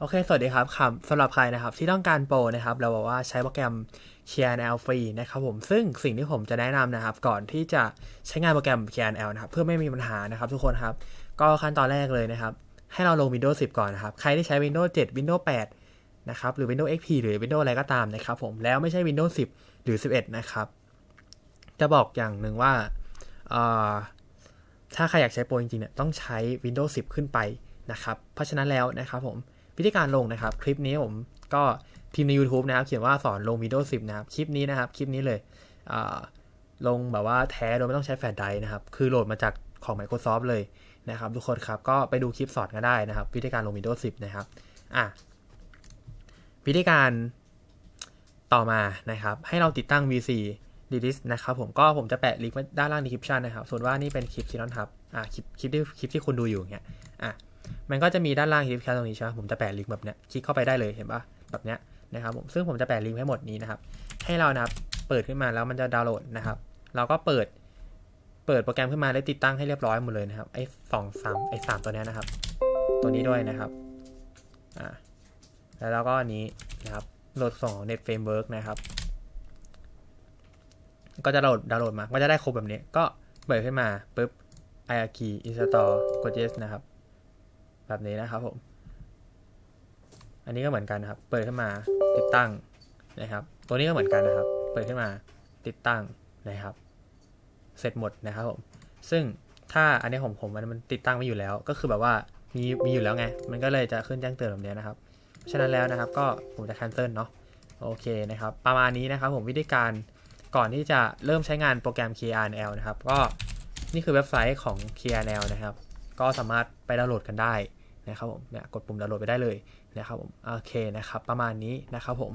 โอเค สวัสดีครับครับสำหรับใครนะครับที่ต้องการโปรนะครับ เราบอกว่าใช้โปรแกรม KNL ฟรีนะครับผม ซึ่งสิ่งที่ผมจะแนะนำนะครับ ก่อนที่จะใช้งานโปรแกรม KNL นะครับ เพื่อไม่มีปัญหานะครับ ทุกคนครับ ก็ขั้นตอนแรกเลยนะครับ ให้เราลง Windows 10 ก่อนนะครับ ใครที่ใช้ Windows 7 Windows 8 นะครับ หรือ Windows XP หรือ Windows อะไรก็ตามนะครับผม แล้วไม่ใช่ Windows 10 หรือ 11 นะครับ จะบอกอย่างหนึ่งว่า ถ้าใครอยากใช้โปรจริงๆเนี่ย ต้องใช้ Windows 10 ขึ้นไปนะครับ เพราะฉะนั้นแล้วนะครับผม วิธีการลงนะครับ คลิปนี้ผมก็พิมพ์ใน YouTube นะครับ เขียนว่าสอนลง Windows 10 นะครับ คลิปนี้นะครับ คลิปนี้เลยลงแบบว่าแท้โดยไม่ต้องใช้แฟลชไดร์นะครับ คือโหลดมาจากของ Microsoft เลยนะครับ ทุกคนครับ ก็ไปดูคลิปสอนกันได้นะครับ วิธีการลง Windows 10 นะครับ อะ วิธีการต่อมานะครับ ให้เราติดตั้ง VC d d i s นะครับผมก็ผมจะแปะลิงก์ไว้ด้านล่าง description นะครับ ส่วนว่านี่เป็นคลิปที่น้องทับ อะคลิปคลิปที่คลิปที่คุณดูอยู่เนี่ยอะ มันก็จะมีด้านล่างคลิปแคปตรงนี้ใช่ไหมผมจะแปะลิงก์แบบเนี้ยคลิกเข้าไปได้เลยเห็นปะแบบเนี้ยนะครับผมซึ่งผมจะแปะลิงก์ให้หมดนี้นะครับ ให้เรานะครับเปิดขึ้นมาแล้วมันจะดาวน์โหลดนะครับ เราก็เปิดเปิดโปรแกรมขึ้นมาแล้วติดตั้งให้เรียบร้อยหมดเลยนะครับไอ้สองสามไอ้สามตัวเนี้ยนะครับ ตัวนี้ด้วยนะครับอ่าแล้วเราก็อันนี้นะครับโหลดส่งของ Net Framework นะครับ ก็จะโหลดดาวน์โหลดมา ก็จะได้ครบแบบนี้ ก็เปิดขึ้นมาปุ๊บ i r k install กด yes นะครับ แบบนี้นะครับผม อันนี้ก็เหมือนกันนะครับ เปิดขึ้นมาติดตั้งนะครับ ตัวนี้ก็เหมือนกันนะครับ เปิดขึ้นมาติดตั้งนะครับ เสร็จหมดนะครับผม ซึ่งถ้าอันนี้ของผมมันติดตั้งไม่อยู่แล้ว ก็คือแบบว่ามีมีอยู่แล้วไง มันก็เลยจะขึ้นแจ้งเตือนแบบนี้นะครับ ฉะนั้นแล้วนะครับ ก็ผมจะ cancel เนาะ โอเคนะครับ ประมาณนี้นะครับผมวิธีการก่อนที่จะเริ่มใช้งานโปรแกรม KRNL นะครับ ก็นี่คือเว็บไซต์ของ KRNL นะครับ ก็สามารถไปดาวน์โหลดกันได้นะครับผมเนี่ยกดปุ่มดาวน์โหลดไปได้เลยนะครับผมโอเคนะครับ ประมาณนี้นะครับผม